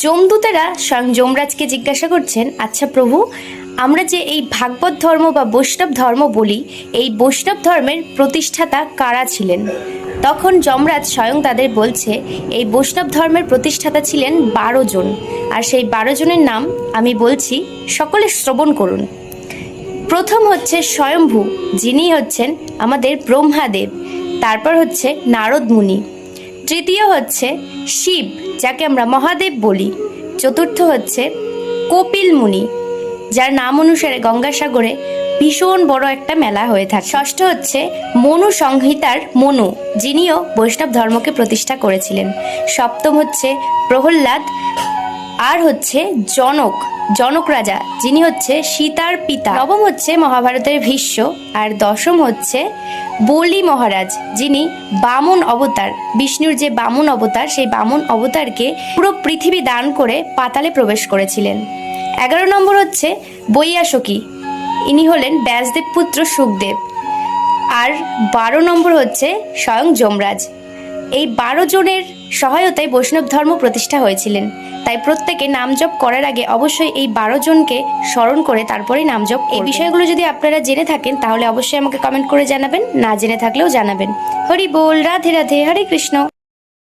যমদূতেরা স্বয়ং যমরাজকে জিজ্ঞাসা করছেন আচ্ছা প্রভু, আমরা যে এই ভাগবত ধর্ম বা বৈষ্ণব ধর্ম বলি, এই বৈষ্ণব ধর্মের প্রতিষ্ঠাতা কারা ছিলেন? তখন যমরাজ স্বয়ং তাদের বলছে, এই বৈষ্ণব ধর্মের প্রতিষ্ঠাতা ছিলেন বারো জন, আর সেই বারো জনের নাম আমি বলছি, সকলে শ্রবণ করুন। প্রথম হচ্ছে স্বয়ম্ভু, যিনি হচ্ছেন আমাদের ব্রহ্মাদেব, তারপর হচ্ছে নারদ মুনি। তৃতীয় হচ্ছে শিব, যাকে আমরা মহাদেব বলি। চতুর্থ হচ্ছে কপিল মুনি, যার নাম অনুসারে গঙ্গাসাগরে ভীষণ বড় একটা মেলা হয়ে থাকে। ষষ্ঠ হচ্ছে মনু সংহিতার মনু, যিনিও বৈষ্ণব ধর্মকে প্রতিষ্ঠা করেছিলেন। সপ্তম হচ্ছে প্রহ্লাদ, আর হচ্ছে জনক জনক রাজা, যিনি হচ্ছে সীতার পিতা। নবম হচ্ছে মহাভারতের ভীষ্ম, আর দশম হচ্ছে বলি মহারাজ, যিনি বামন অবতার, বিষ্ণুর যে বামন অবতার, সেই বামন অবতারকে পুরো পৃথিবী দান করে পাতালে প্রবেশ করেছিলেন। এগারো নম্বর হচ্ছে বৈয়াসকি। ইনি হলেন ব্যাসদেব পুত্র সুখদেব। আর বারো নম্বর হচ্ছে স্বয়ং যমরাজ। এই বারো জনের সহায়তায় বৈষ্ণব ধর্ম প্রতিষ্ঠা হয়েছিলেন। তাই প্রত্যেকে নাম জপ করার আগে অবশ্যই এই বারো জনকে স্মরণ করে তারপরেই নাম জপ এই বিষয়গুলো যদি আপনারা জেনে থাকেন, তাহলে অবশ্যই আমাকে কমেন্ট করে জানাবেন। না জেনে থাকলেও জানাবেন। হরি বল, রাধে রাধে, হরে কৃষ্ণ।